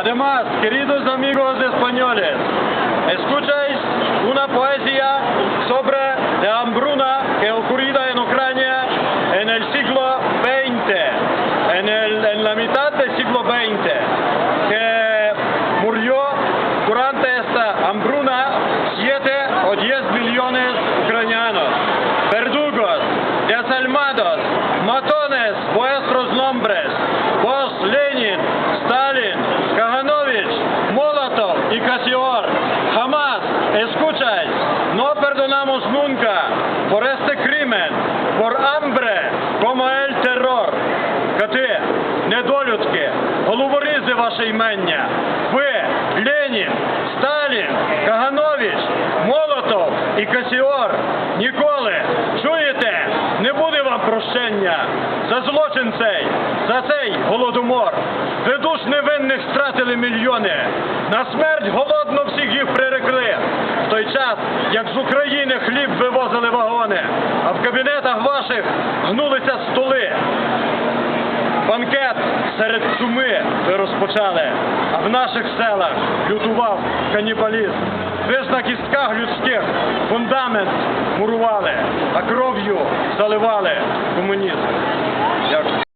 Además, queridos amigos españoles, escucháis una poesía sobre la hambruna que ocurrida en Ucrania en el siglo XX, en, en la mitad del siglo XX, Casior, jamás escucháis, no perdonamos nunca por este crimen, por hambre, como el terror. Кати, недолюдки, головорізи ваше імення, ви, Ленін, Сталін, Каганович, Молотов і Касіор, ніколи, чуєте, не буде вам прощення. За злочин цей, за цей голодомор. Ви душ невинних стратили мільйони, на смерть голодно всіх їх прирекли. В той час, як з України хліб вивозили вагони, а в кабінетах ваших гнулися столи. Банкет серед суми ви розпочали, а в наших селах лютував канібалізм. Ви ж на кістках людських фундамент мурували, а кров'ю заливали комунізм. Дякую.